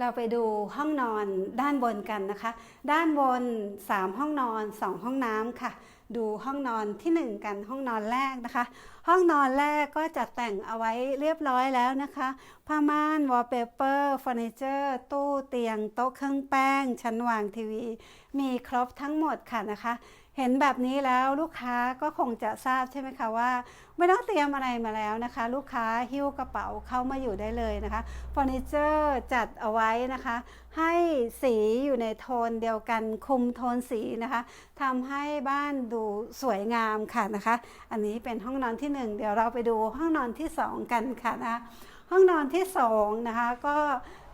เราไปดูห้องนอนด้านบนกันนะคะ ด้านบน 3 ห้องนอน 2 ห้องน้ำค่ะ ดูห้องนอนทีหนึ่1 กันห้องนอนแรกนะคะ ห้องนอนแรกก็จะแต่งเอาไว้เรียบร้อยแล้วนะคะผ้าม่านวอลเปเปอร์เฟอร์นิเจอร์ตู้เตียง โต๊ะเครื่องแป้ง ชั้นวางทีวี มีครบทั้งหมดค่ะนะคะ เห็นแบบนี้แล้วลูกค้าก็คงจะทราบใช่ไหมคะว่า ไม่ต้องเตรียมอะไรมาแล้วนะคะ ลูกค้าหิ้วกระเป๋าเข้ามาอยู่ได้เลยนะคะเฟอร์นิเจอร์จัดเอาไว้นะคะ ให้สีอยู่ในโทนเดียวกันคุมโทนสีนะคะทำให้บ้านดูสวยงามค่ะนะคะ อันนี้เป็นห้องนอนที่หนึ่งเดี๋ยวเราไปดูห้องนอนที่สองกันค่ะนะะห้องนอนที่สองนะคะก็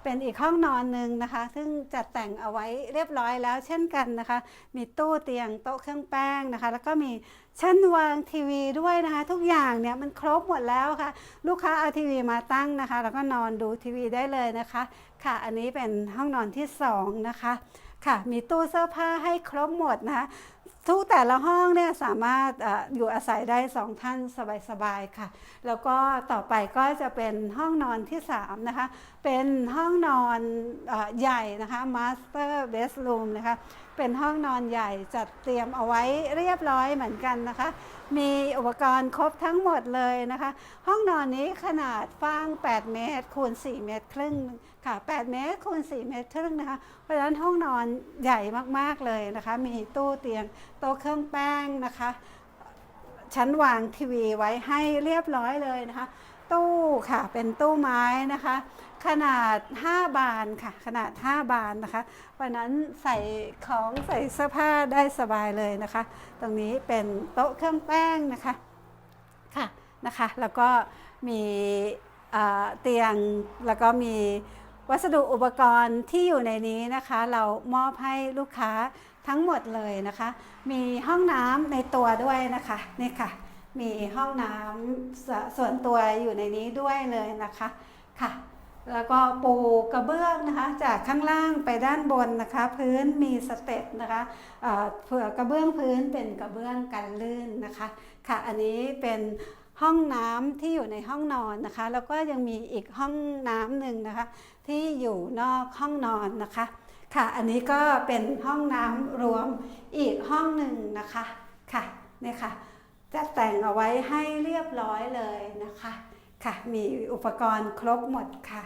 เป็นอีกห้องนอนหนึ่งนะคะ ซึ่งจัดแต่งเอาไว้เรียบร้อยแล้วเช่นกันนะคะ มีตู้เตียงโต๊ะเครื่องแป้งนะคะ แล้วก็มีชั้นวางทีวีด้วยนะคะ ทุกอย่างเนี่ยมันครบหมดแล้วค่ะ ลูกค้าเอาทีวีมาตั้งนะคะ แล้วก็นอนดูทีวีได้เลยนะคะ ค่ะอันนี้เป็นห้องนอนที่สองนะคะค่ะมีตู้เสื้อผ้าให้ครบหมดนะคะ ทุกแต่ละห้องเนี่ยสามารถออยู่อาศัยได้สองท่านสบายๆค่ะ แล้วก็ต่อไปก็จะเป็นห้องนอนที่3นะคะ เป็นห้องนอนอใหญ่นะคะ Master Bedroom นะคะ เป็นห้องนอนใหญ่จัดเตรียมเอาไว้เรียบร้อยเหมือนกันนะคะ มีอุปกรณ์ครบทั้งหมดเลยนะคะ ห้องนอนนี้ขนาดฟ้าง 8 เมตรคูณ 4 เมตรครึ่งค่ะ 8 เมตรคูณ 4 เมตรครึ่งนะคะ เพราะฉะนั้นห้องนอนใหญ่มากๆเลยนะคะ มีตู้เตียง ต๊ะเครื่องแป้งนะคะ ชั้นวางทีวีไว้ให้เรียบร้อยเลยนะคะ ตู้ค่ะเป็นตู้ไม้นะคะ ขนาด 5 บานค่ะ ขนาด 5 บานนะคะเพราะฉะนั้นใส่ของใส่เสื้อผ้าได้สบายเลยนะคะ ตรงนี้เป็นโต๊ะเครื่องแป้งนะคะค่ะนะคะ แล้วก็มีเตียงแล้วก็มี วัสดุอุปกรณ์ที่อยู่ในนี้นะคะ เรามอบให้ลูกค้าทั้งหมดเลยนะคะ มีห้องน้ำในตัวด้วยนะคะนี่ค่ะ มีห้องน้ำสส่วนตัวอยู่ในนี้ด้วยเลยนะคะค่ะ แล้วก็ปูกระเบื้องนะคะ จากข้างล่างไปด้านบนนะคะ พื้นมีสเต็ปนะคะเอ่อเผื่อกระเบื้องพื้นเป็นกระเบื้องกันลื่นนะคะ ค่ะอันนี้เป็น ห้องน้ำที่อยู่ในห้องนอนนะคะ แล้วก็ยังมีอีกห้องน้ำหนึ่งนะคะ ที่อยู่นอกห้องนอนนะคะ ค่ะอันนี้ก็เป็นห้องน้ำรวมอีกห้องหนึ่งนะคะค่ะเนี่ยค่ะจะแต่งเอาไว้ให้เรียบร้อยเลยนะคะ ค่ะมีอุปกรณ์ครบหมดค่ะ